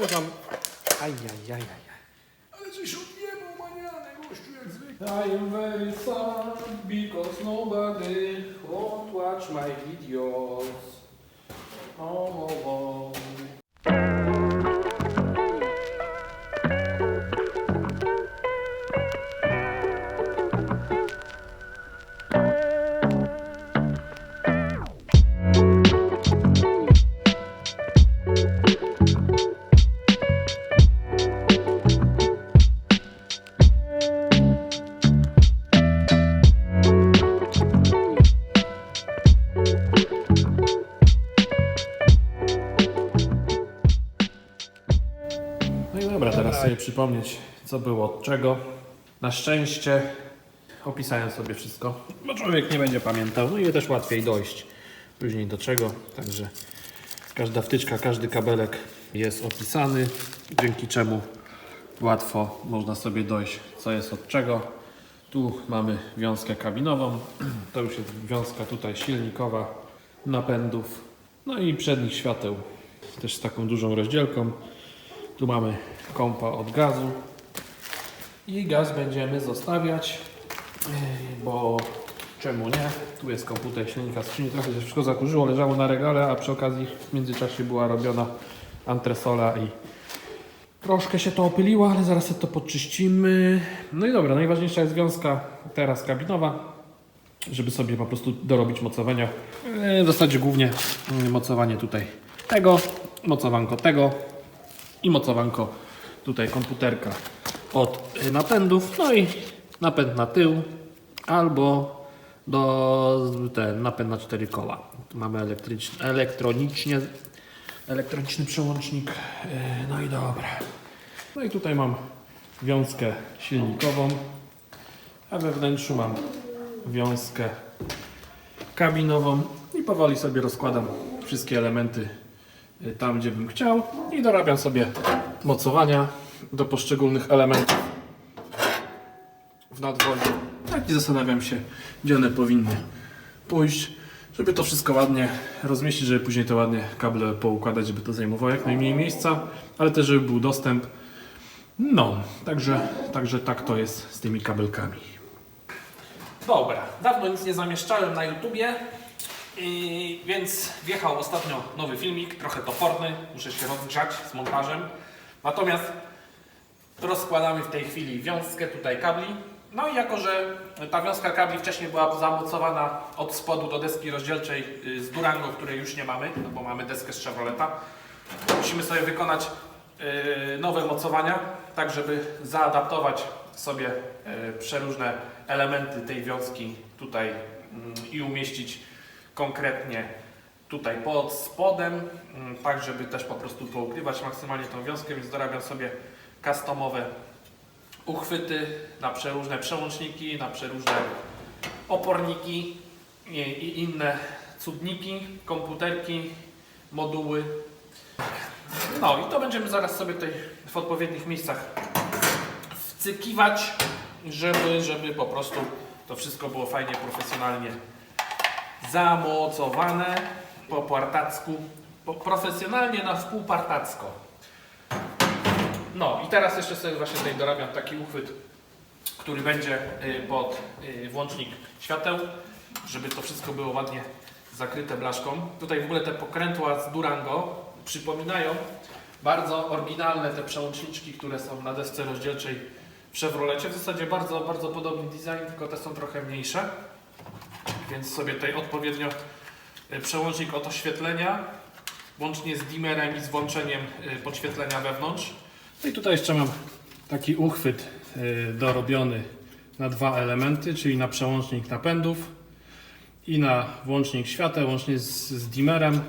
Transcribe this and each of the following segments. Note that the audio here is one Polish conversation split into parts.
No tam... Ajajajaj. Ale żeś odjebał manianę, gościu, jak zwykle. I am very sad because nobody won't watch my videos. Oh, oh, oh. Dobra, teraz sobie przypomnieć, co było od czego. Na szczęście opisałem sobie wszystko, bo człowiek nie będzie pamiętał, no i też łatwiej dojść później do czego. Także każda wtyczka, każdy kabelek jest opisany, dzięki czemu łatwo można sobie dojść, co jest od czego. Tu mamy wiązkę kabinową, to już jest wiązka tutaj silnikowa, napędów, no i przednich świateł, też z taką dużą rozdzielką. Tu mamy kompa od gazu i gaz będziemy zostawiać, yy, bo czemu nie? Tu jest komputer silnika skrzyni, trochę się wszystko zakurzyło, leżało na regale, a przy okazji w międzyczasie była robiona antresola i troszkę się to opyliło, ale zaraz to podczyścimy. No i dobra, najważniejsza jest wiązka teraz kabinowa, żeby sobie po prostu dorobić mocowania. Yy, W zasadzie głównie yy, mocowanie tutaj tego, mocowanko tego, i mocowanko tutaj komputerka od y, napędów, no i napęd na tył albo do ten napęd na cztery koła. Tu mamy elektryczny, elektronicznie, elektroniczny przełącznik. Y, No i dobra. No i tutaj mam wiązkę silnikową, a we wnętrzu mam wiązkę kabinową i powoli sobie rozkładam wszystkie elementy tam, gdzie bym chciał i dorabiam sobie mocowania do poszczególnych elementów w nadwozie. Tak i zastanawiam się, gdzie one powinny pójść, żeby to wszystko ładnie rozmieścić, żeby później to ładnie kable poukładać, żeby to zajmowało jak najmniej miejsca, ale też żeby był dostęp. No, także, także tak to jest z tymi kabelkami. Dobra, dawno nic nie zamieszczałem na YouTubie, i, więc wjechał ostatnio nowy filmik, trochę toporny, muszę się rozgrzać z montażem. Natomiast rozkładamy w tej chwili wiązkę tutaj kabli. No i jako, że ta wiązka kabli wcześniej była zamocowana od spodu do deski rozdzielczej y, z Durango, której już nie mamy, no bo mamy deskę z Chevroleta, musimy sobie wykonać y, nowe mocowania, tak żeby zaadaptować sobie y, przeróżne elementy tej wiązki tutaj mm, i umieścić konkretnie tutaj pod spodem, mm, tak żeby też po prostu poukrywać maksymalnie tą wiązkę, więc dorabiam sobie customowe uchwyty na przeróżne przełączniki, na przeróżne oporniki i, inne cudniki, komputerki, moduły. No i to będziemy zaraz sobie tutaj w odpowiednich miejscach wcykiwać, żeby, żeby po prostu to wszystko było fajnie, profesjonalnie zamocowane po partacku, po, profesjonalnie na wpółpartacko. No i teraz jeszcze sobie właśnie tutaj dorabiam taki uchwyt, który będzie y, pod y, włącznik świateł, żeby to wszystko było ładnie zakryte blaszką. Tutaj w ogóle te pokrętła z Durango przypominają bardzo oryginalne te przełączniczki, które są na desce rozdzielczej w Chevrolecie. W zasadzie bardzo, bardzo podobny design, tylko te są trochę mniejsze. Więc sobie tutaj odpowiednio y, przełącznik od oświetlenia, łącznie z dimmerem i z włączeniem y, podświetlenia wewnątrz. No i tutaj jeszcze mam taki uchwyt y, dorobiony na dwa elementy, czyli na przełącznik napędów i na włącznik świateł, łącznie z, z dimmerem,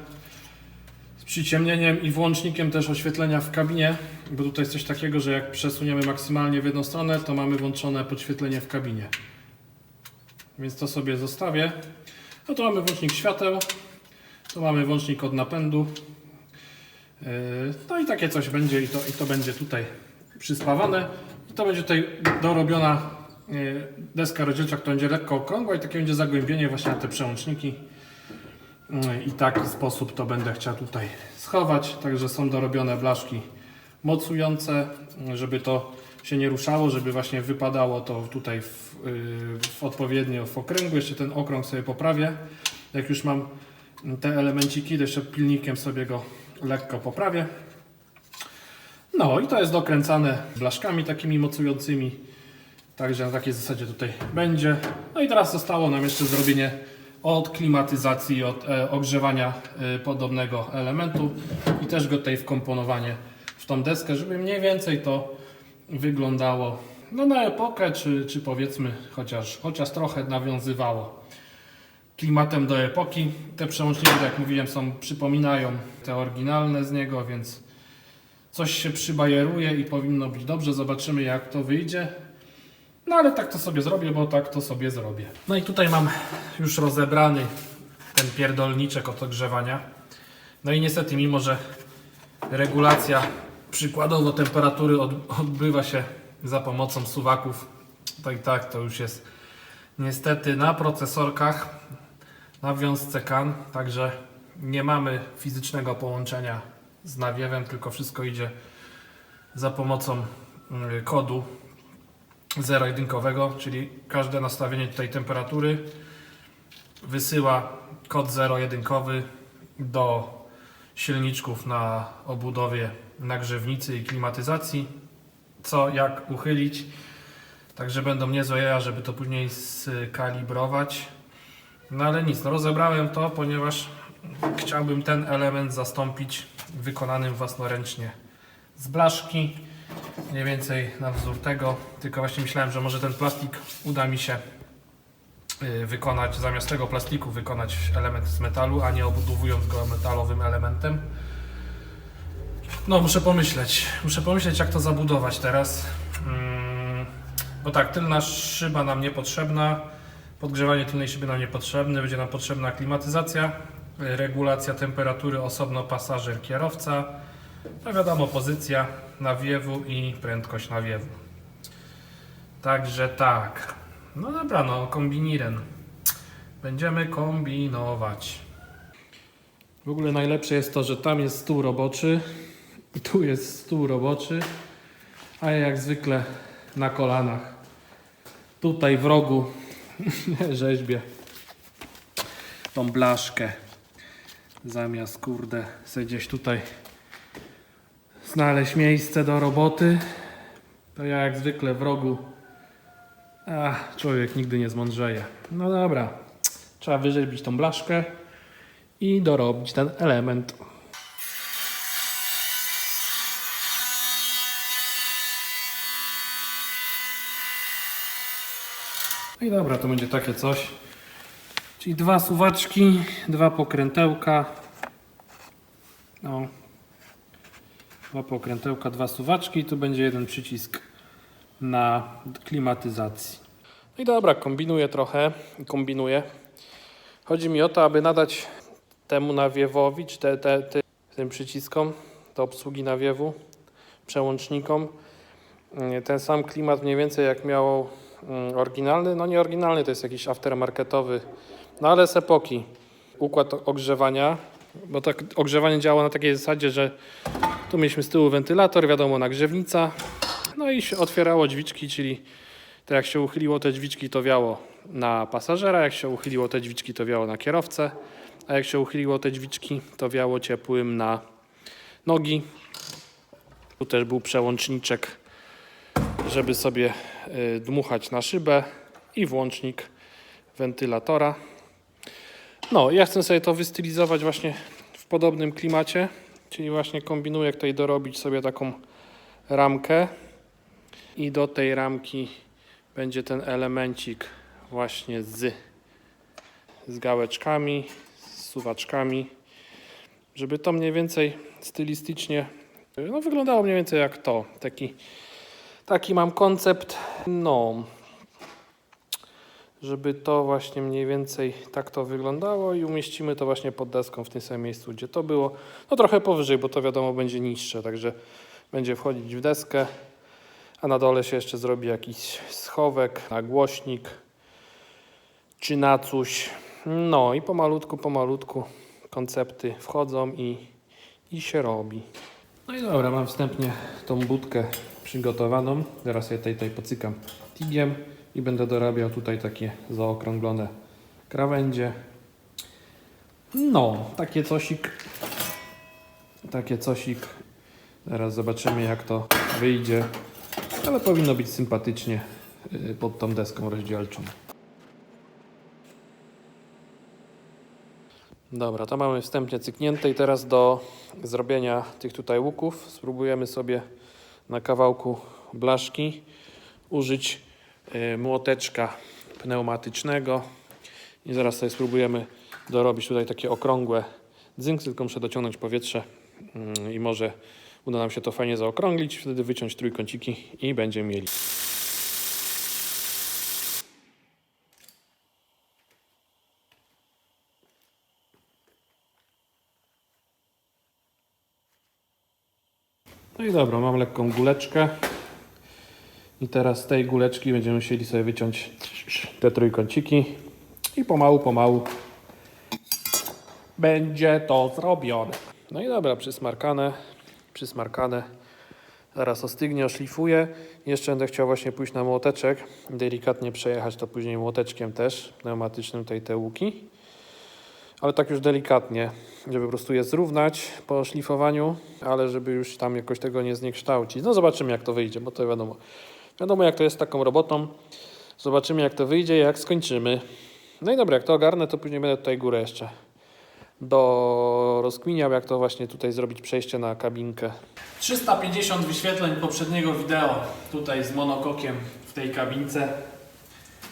z przyciemnieniem i włącznikiem też oświetlenia w kabinie, bo tutaj jest coś takiego, że jak przesuniemy maksymalnie w jedną stronę, to mamy włączone podświetlenie w kabinie. Więc to sobie zostawię. No to mamy włącznik świateł, tu mamy włącznik od napędu. Yy, No i takie coś będzie i to, i to będzie tutaj przyspawane. I to będzie tutaj dorobiona yy, deska rozdzielcza, która będzie lekko okrągła i takie będzie zagłębienie właśnie na te przełączniki. Yy, I taki sposób to będę chciał tutaj schować. Także są dorobione blaszki mocujące, żeby to się nie ruszało, żeby właśnie wypadało to tutaj w, yy, w odpowiednio w okręgu. Jeszcze ten okrąg sobie poprawię. Jak już mam te elemenciki, to jeszcze pilnikiem sobie go lekko poprawię. No i to jest dokręcane blaszkami takimi mocującymi. Także na takiej zasadzie tutaj będzie. No i teraz zostało nam jeszcze zrobienie od klimatyzacji, od e, ogrzewania e, podobnego elementu i też go tutaj wkomponowanie w tą deskę, żeby mniej więcej to wyglądało no, na epokę, czy, czy powiedzmy chociaż, chociaż trochę nawiązywało klimatem do epoki. Te przełączniki, tak jak mówiłem, są, przypominają te oryginalne z niego, więc coś się przybajeruje i powinno być dobrze. Zobaczymy jak to wyjdzie. No ale tak to sobie zrobię, bo tak to sobie zrobię. No i tutaj mam już rozebrany ten pierdolniczek od ogrzewania. No i niestety, mimo że regulacja przykładowo temperatury od, odbywa się za pomocą suwaków, to i tak to już jest niestety na procesorkach, na wiązce CAN, także nie mamy fizycznego połączenia z nawiewem, tylko wszystko idzie za pomocą y, kodu zero-jedynkowego, czyli każde nastawienie tutaj temperatury wysyła kod zero-jedynkowy do silniczków na obudowie nagrzewnicy i klimatyzacji. Co, jak uchylić. Także będą niezłe jaja, żeby to później skalibrować. No ale nic, no rozebrałem to, ponieważ chciałbym ten element zastąpić wykonanym własnoręcznie z blaszki. Mniej więcej na wzór tego, tylko właśnie myślałem, że może ten plastik uda mi się y, wykonać, zamiast tego plastiku wykonać element z metalu, a nie obudowując go metalowym elementem. No, muszę pomyśleć. Muszę pomyśleć, jak to zabudować teraz. Mm, bo tak, tylna szyba nam niepotrzebna. Podgrzewanie tylnej szyby nam niepotrzebne. Będzie nam potrzebna klimatyzacja, regulacja temperatury, osobno pasażer, kierowca. No wiadomo, pozycja nawiewu i prędkość nawiewu. Także tak. No dobra, no kombiniren. Będziemy kombinować. W ogóle najlepsze jest to, że tam jest stół roboczy i tu jest stół roboczy, a ja jak zwykle na kolanach. Tutaj w rogu rzeźbię tą blaszkę. Zamiast kurde sobie gdzieś tutaj znaleźć miejsce do roboty, to ja jak zwykle w rogu. Człowiek nigdy nie zmądrzeje. No dobra, trzeba wyrzeźbić tą blaszkę i dorobić ten element. I dobra, to będzie takie coś. Czyli dwa suwaczki, dwa pokrętełka. No, Dwa pokrętełka, dwa suwaczki, tu będzie jeden przycisk na klimatyzacji. No i dobra, kombinuję trochę, kombinuję. Chodzi mi o to, aby nadać temu nawiewowi, czy te, te, te, tym przyciskom do obsługi nawiewu, przełącznikom, mm, ten sam klimat mniej więcej jak miał mm, oryginalny, no nie oryginalny, to jest jakiś aftermarketowy, no ale z epoki. Układ ogrzewania, bo tak ogrzewanie działa na takiej zasadzie, że tu mieliśmy z tyłu wentylator, wiadomo, nagrzewnica. No i się otwierało drzwiczki, czyli to jak się uchyliło te drzwiczki, to wiało na pasażera, jak się uchyliło te drzwiczki, to wiało na kierowcę, a jak się uchyliło te drzwiczki, to wiało ciepłym na nogi. Tu też był przełączniczek, żeby sobie dmuchać na szybę i włącznik wentylatora. No, ja chcę sobie to wystylizować właśnie w podobnym klimacie. Czyli właśnie kombinuję tutaj dorobić sobie taką ramkę i do tej ramki będzie ten elemencik właśnie z, z gałeczkami, z suwaczkami, żeby to mniej więcej stylistycznie no, wyglądało mniej więcej jak to. Taki, taki mam koncept, no, żeby to właśnie mniej więcej tak to wyglądało i umieścimy to właśnie pod deską w tym samym miejscu, gdzie to było. No trochę powyżej, bo to wiadomo będzie niższe, także będzie wchodzić w deskę, a na dole się jeszcze zrobi jakiś schowek na głośnik czy na coś. No i pomalutku, pomalutku koncepty wchodzą i, i się robi. No i dobra, mam wstępnie tą budkę przygotowaną. Teraz ja tutaj, tutaj pocykam tigiem i będę dorabiał tutaj takie zaokrąglone krawędzie. No, takie cosik. Takie cosik. Teraz zobaczymy jak to wyjdzie. Ale powinno być sympatycznie y, pod tą deską rozdzielczą. Dobra, to mamy wstępnie cyknięte i teraz do zrobienia tych tutaj łuków spróbujemy sobie na kawałku blaszki użyć y, młoteczka pneumatycznego i zaraz sobie spróbujemy dorobić tutaj takie okrągłe dzynki, tylko muszę dociągnąć powietrze mm, i może uda nam się to fajnie zaokrąglić, wtedy wyciąć trójkąciki i będziemy mieli. Dobra, mam lekką guleczkę. I teraz z tej guleczki będziemy musieli sobie wyciąć te trójkąciki i pomału, pomału będzie to zrobione. No i dobra, przysmarkane, przysmarkane. Zaraz ostygnie, oszlifuję. Jeszcze będę chciał właśnie pójść na młoteczek, delikatnie przejechać to później młoteczkiem też, pneumatycznym tej te łuki. Ale tak już delikatnie, żeby po prostu je zrównać po szlifowaniu, ale żeby już tam jakoś tego nie zniekształcić. No zobaczymy jak to wyjdzie, bo to wiadomo. Wiadomo jak to jest z taką robotą. Zobaczymy jak to wyjdzie, jak skończymy. No i dobra, jak to ogarnę, to później będę tutaj górę jeszcze do rozkminiał, jak to właśnie tutaj zrobić przejście na kabinkę. 350 wyświetleń poprzedniego wideo tutaj z monokokiem w tej kabince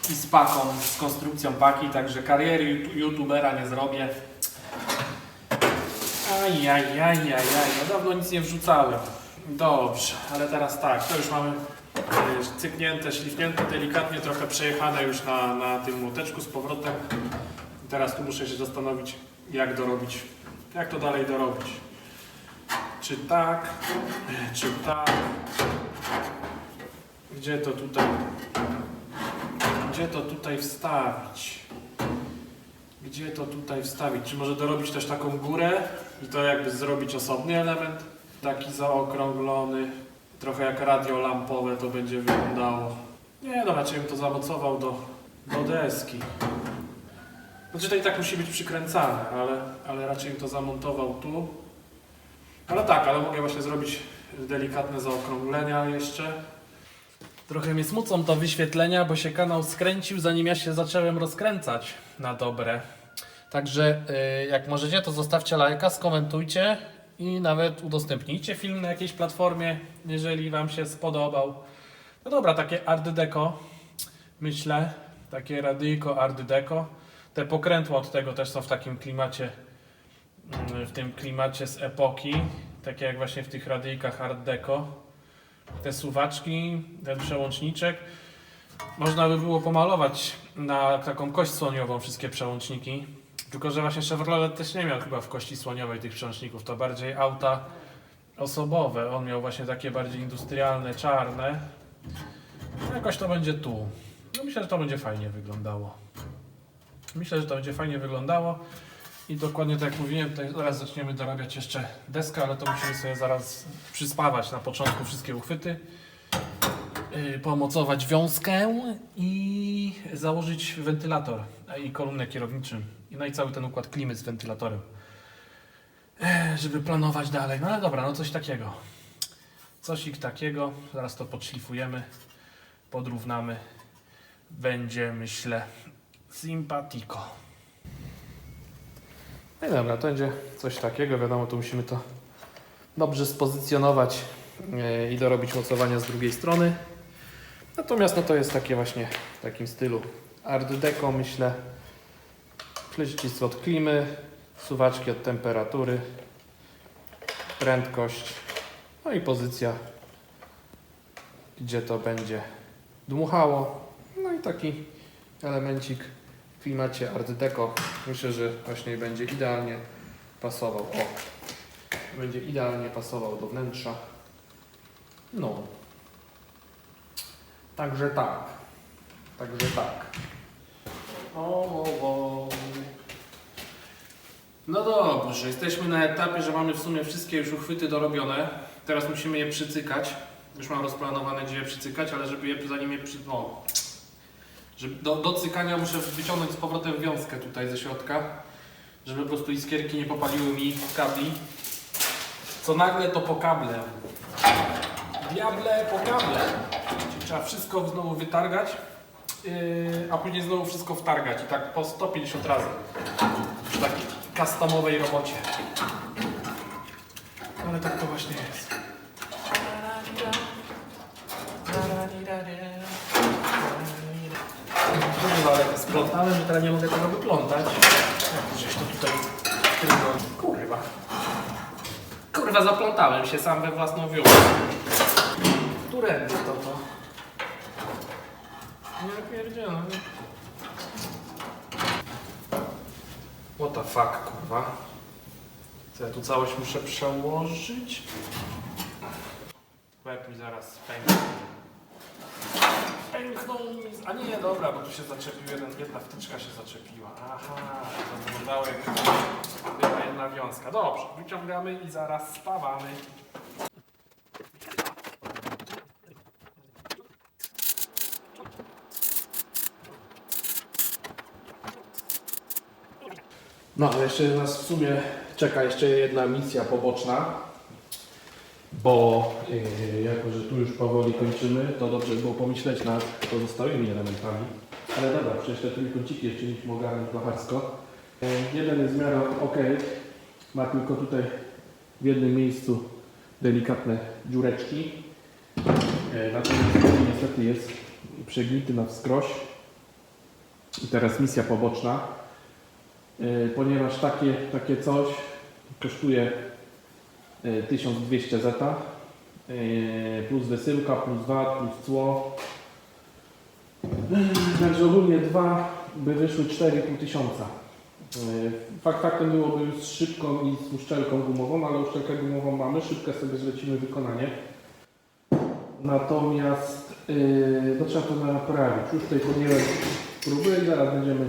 i z paką, z konstrukcją paki, także kariery yout- youtubera nie zrobię. Ajajajajaj, no dawno nic nie wrzucałem. Dobrze, ale teraz tak, to już mamy cyknięte, szlifnięte, delikatnie trochę przejechane już na, na tym młoteczku z powrotem. Teraz tu muszę się zastanowić, jak dorobić, jak to dalej dorobić. Czy tak, czy tak. Gdzie to tutaj, gdzie to tutaj wstawić? Gdzie to tutaj wstawić? Czy może dorobić też taką górę i to jakby zrobić osobny element? Taki zaokrąglony, trochę jak radio lampowe to będzie wyglądało. Nie no, raczej bym to zamocował do, do deski. Znaczy to i tak musi być przykręcane, ale, ale raczej bym to zamontował tu. Ale tak, ale mogę właśnie zrobić delikatne zaokrąglenia jeszcze. Trochę mnie smucą to wyświetlenia, bo się kanał skręcił zanim ja się zacząłem rozkręcać na dobre. Także y, jak możecie, to zostawcie lajka, skomentujcie i nawet udostępnijcie film na jakiejś platformie, jeżeli Wam się spodobał. No dobra, takie art deco, myślę, takie radyjko art deco. Te pokrętła od tego też są w takim klimacie, mm, w tym klimacie z epoki, takie jak właśnie w tych radyjkach art deco. Te suwaczki, ten przełączniczek. Można by było pomalować na taką kość słoniową wszystkie przełączniki. Tylko, że właśnie Chevrolet też nie miał chyba w kości słoniowej tych przełączników. To bardziej auta osobowe. On miał właśnie takie bardziej industrialne, czarne. No jakoś to będzie tu. No myślę, że to będzie fajnie wyglądało. Myślę, że to będzie fajnie wyglądało. I dokładnie tak jak mówiłem, tutaj zaraz zaczniemy dorabiać jeszcze deskę, ale to musimy sobie zaraz przyspawać na początku wszystkie uchwyty. Yy, pomocować wiązkę i założyć wentylator i kolumnę kierowniczą. No i cały ten układ klimy z wentylatorem. Ech, żeby planować dalej. No ale dobra, no coś takiego. Cosik takiego. Zaraz to podszlifujemy, podrównamy. Będzie, myślę, sympatiko. No i dobra, to będzie coś takiego. Wiadomo, tu musimy to dobrze spozycjonować yy, i dorobić mocowania z drugiej strony. Natomiast no to jest takie właśnie w takim stylu art deco, myślę. Przycisk od klimy, suwaczki od temperatury, prędkość, no i pozycja, gdzie to będzie dmuchało. No i taki elemencik w klimacie art deco. Myślę, że właśnie będzie idealnie pasował. O, będzie idealnie pasował do wnętrza. No. Także tak. Także tak. O, o, o. No dobrze, jesteśmy na etapie, że mamy w sumie wszystkie już uchwyty dorobione. Teraz musimy je przycykać. Już mam rozplanowane, gdzie je przycykać, ale żeby je zanim je przy... żeby do, do cykania muszę wyciągnąć z powrotem wiązkę tutaj ze środka, żeby po prostu iskierki nie popaliły mi kabli. Co nagle to po kable. Diable po kable. Czyli trzeba wszystko znowu wytargać, yy, a później znowu wszystko wtargać i tak po 150 razy w takiej customowej robocie. Ale tak to właśnie jest. Splątałem, że teraz nie mogę tego wyplątać. Żeś to tutaj tylko... Kurwa. Kurwa, zaplątałem się sam we własną wiózkę. Którędy to to? Nie pierdzielę. What the fuck, kurwa. Co ja tu całość muszę przełożyć? Łeb mi zaraz pęknie. Mi... A nie, dobra, bo tu się zaczepił jeden, jedna wtyczka się zaczepiła. Aha, to wyglądało jak była jedna wiązka. Dobrze, wyciągamy i zaraz spawamy. No, ale jeszcze nas w sumie czeka jeszcze jedna misja poboczna, bo yy, jako, że tu już powoli kończymy, to dobrze by było pomyśleć nad pozostałymi elementami. Ale dobra, przecież te trójkąciki jeszcze nie ogarnąć blacharsko. Yy, jeden jest w miarę ok, ma tylko tutaj w jednym miejscu delikatne dziureczki. Yy, natomiast drugi niestety jest przegnity na wskroś. I teraz misja poboczna. Ponieważ takie, takie coś kosztuje 1200 zeta yy, plus wysyłka, plus VAT, plus cło. Yy, Także ogólnie dwa by wyszły 4,5 tysiąca. Fakt faktem byłoby już z szybką i z uszczelką gumową, ale uszczelkę gumową mamy, szybkę sobie zlecimy wykonanie. Natomiast yy, no trzeba to naprawić. Już tutaj podjęłem próby i zaraz będziemy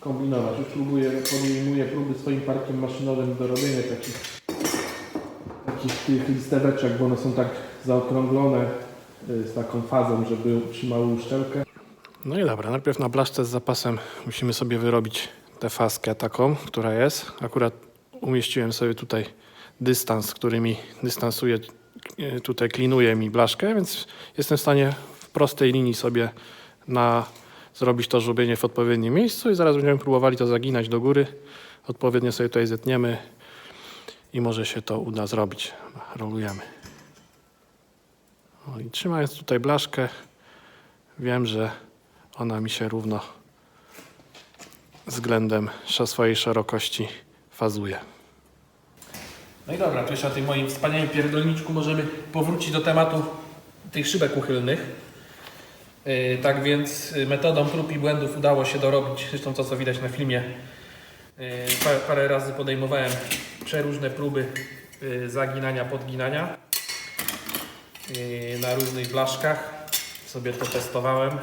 kombinować. Już próbuję, podejmuję próby swoim parkiem maszynowym do robienia takich tych listeweczek, bo one są tak zaokrąglone y, z taką fazą, żeby trzymały uszczelkę. No i dobra, najpierw na blaszce z zapasem musimy sobie wyrobić tę faskę taką, która jest. Akurat umieściłem sobie tutaj dystans, który mi dystansuje, y, tutaj klinuje mi blaszkę, więc jestem w stanie w prostej linii sobie na zrobić to żłobienie w odpowiednim miejscu i zaraz będziemy próbowali to zaginać do góry. Odpowiednio sobie tutaj zetniemy i może się to uda zrobić. Rolujemy. O, I trzymając tutaj blaszkę, wiem, że ona mi się równo względem swojej szerokości fazuje. No i dobra, to o tym moim wspaniałym pierdolniczku możemy powrócić do tematu tych szybek uchylnych. Yy, Tak więc metodą prób i błędów udało się dorobić, zresztą to co widać na filmie. Yy, Parę, parę razy podejmowałem przeróżne próby yy, zaginania, podginania yy, na różnych blaszkach. Sobie to testowałem.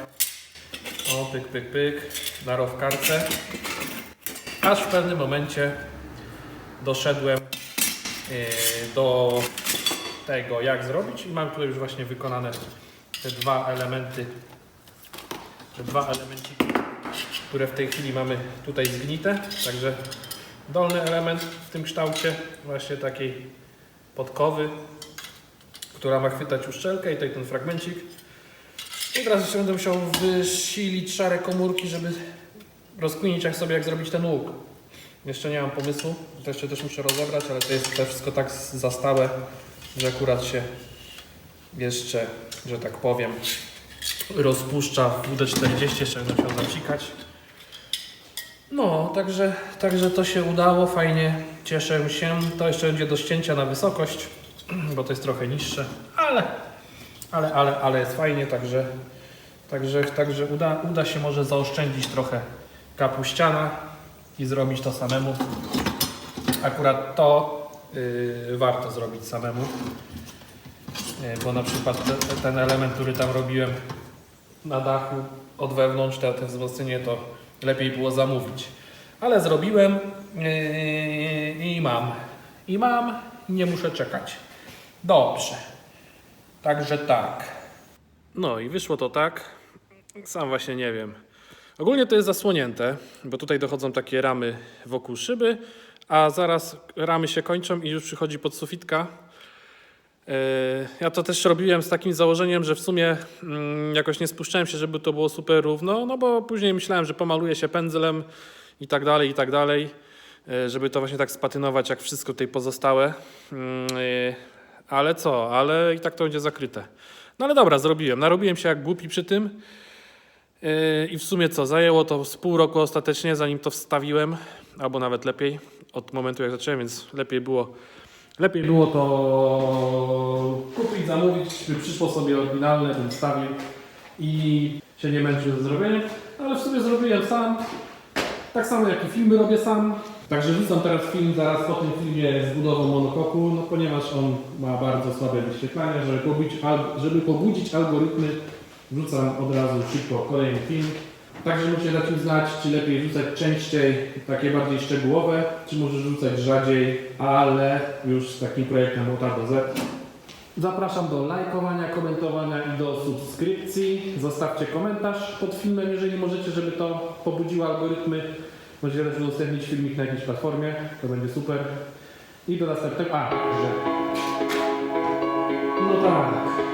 O, pyk, pyk, pyk, na rowkarce. Aż w pewnym momencie doszedłem do tego, jak zrobić i mam tutaj już właśnie wykonane te dwa elementy, te dwa elemenciki, które w tej chwili mamy tutaj zgnite. Także dolny element w tym kształcie, właśnie takiej podkowy, która ma chwytać uszczelkę i tutaj ten fragmencik. I teraz jeszcze będę musiał wysilić szare komórki, żeby rozkminić jak sobie jak zrobić ten łuk. Jeszcze nie mam pomysłu, to jeszcze też muszę rozebrać, ale to jest to wszystko tak za stałe, że akurat się jeszcze, że tak powiem, rozpuszcza w WD-40, jeszcze będę musiał zacikać. No, także, także to się udało, fajnie, cieszę się. To jeszcze będzie do ścięcia na wysokość, bo to jest trochę niższe, ale, ale, ale, ale jest fajnie, także, także, także uda, uda się może zaoszczędzić trochę kapuściana i zrobić to samemu. Akurat to yy, warto zrobić samemu. E, bo na przykład te, ten element, który tam robiłem na dachu od wewnątrz, te, te wzmocnienie, to lepiej było zamówić. Ale zrobiłem, Yy, I mam. I mam. Nie muszę czekać. Dobrze. Także tak. No i wyszło to tak. Sam właśnie nie wiem. Ogólnie to jest zasłonięte, bo tutaj dochodzą takie ramy wokół szyby, a zaraz ramy się kończą i już przychodzi podsufitka. Yy, Ja to też robiłem z takim założeniem, że w sumie mm, jakoś nie spuszczałem się, żeby to było super równo, no bo później myślałem, że pomaluję się pędzlem i tak dalej, i tak dalej, yy, żeby to właśnie tak spatynować jak wszystko tutaj pozostałe. Yy, Ale co, ale i tak to będzie zakryte. No ale dobra, zrobiłem. Narobiłem się jak głupi przy tym. I w sumie co, zajęło to z pół roku ostatecznie, zanim to wstawiłem, albo nawet lepiej, od momentu jak zacząłem, więc lepiej było, lepiej było to kupić, zamówić, by przyszło sobie oryginalne, bym wstawił i się nie męczył ze zrobieniem, ale w sumie zrobiłem sam, tak samo jak i filmy robię sam. Także wrzucam teraz film zaraz po tym filmie z budową monokoku, no ponieważ on ma bardzo słabe wyświetlanie, żeby pobudzić, żeby pobudzić algorytmy, wrzucam od razu szybko kolejny film. Także musicie dać mi znać, czy lepiej rzucać częściej, takie bardziej szczegółowe, czy może rzucać rzadziej, ale już z takim projektem od A do Z. Zapraszam do lajkowania, komentowania i do subskrypcji. Zostawcie komentarz pod filmem, jeżeli możecie, żeby to pobudziło algorytmy. Możecie też udostępnić filmik na jakiejś platformie, to będzie super. I do następnego. A, że. No tak.